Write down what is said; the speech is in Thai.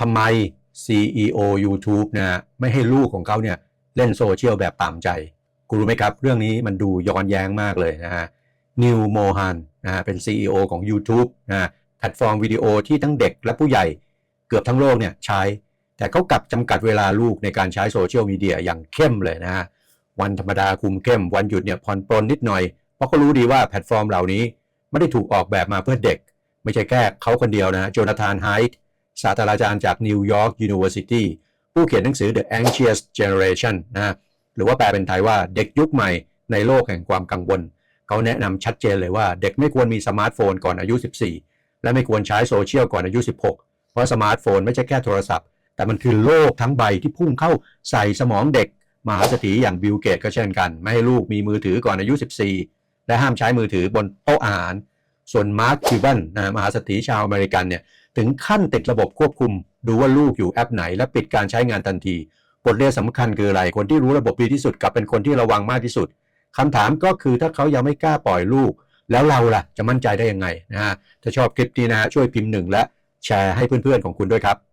ทำไม CEO YouTube นะไม่ให้ลูกของเขาเนี่ยเล่นโซเชียลแบบตามใจคุณรู้ไหมครับ เรื่องนี้มันดูย้อนแย้งมากเลยนะฮะนิวโมฮันนะฮะเป็น CEO ของ YouTube นะแพลตฟอร์มวิดีโอที่ทั้งเด็กและผู้ใหญ่เกือบทั้งโลกเนี่ยใช้ แต่เขากลับจำกัดเวลาลูกในการใช้โซเชียลมีเดียอย่างเข้มเลยนะฮะวันธรรมดาคุมเข้ม วันหยุดเนี่ยผ่อนปรนนิดหน่อย เพราะเขารู้ดีว่าแพลตฟอร์มเหล่านี้ไม่ได้ถูกออกแบบมาเพื่อเด็ก ไม่ใช่แค่เขาคนเดียวนะโจนาธานไฮท์ ศาสตราจารย์จาก New York University ผู้เขียนหนังสือ The Anxious Generation นะหรือว่าแปลเป็นไทยว่าเด็กยุคใหม่ในโลกแห่งความกังวล เขาแนะนำชัดเจนเลยว่าเด็กไม่ควรมีสมาร์ทโฟนก่อนอายุ 14 และไม่ควรใช้โซเชียลก่อนอายุ 16 เพราะสมาร์ทโฟนไม่ใช่แค่โทรศัพท์ แต่มันคือโลกทั้งใบที่พุ่งเข้าใส่สมองเด็ก มหาเศรษฐีอย่างบิลเกตก็เช่นกัน ไม่ให้ลูกมีมือถือก่อนอายุ 14 และห้ามใช้มือถือบนโต๊ะอาหาร ส่วนมาร์คคิวบันนะมหาเศรษฐีชาวอเมริกันเนี่ย ถึงขั้นติดระบบควบคุม ดูว่าลูกอยู่แอปไหน และปิดการใช้งานทันที บทเรียนสำคัญคืออะไร คนที่รู้ระบบดีที่สุดกับเป็นคนที่ระวังมากที่สุดคำถามก็คือถ้าเขายังไม่กล้าปล่อยลูก แล้วเราล่ะจะมั่นใจได้ยังไงนะฮะถ้าชอบคลิปนี้นะฮะช่วยพิมพ์หนึ่งและแชร์ให้เพื่อนๆของคุณด้วยครับ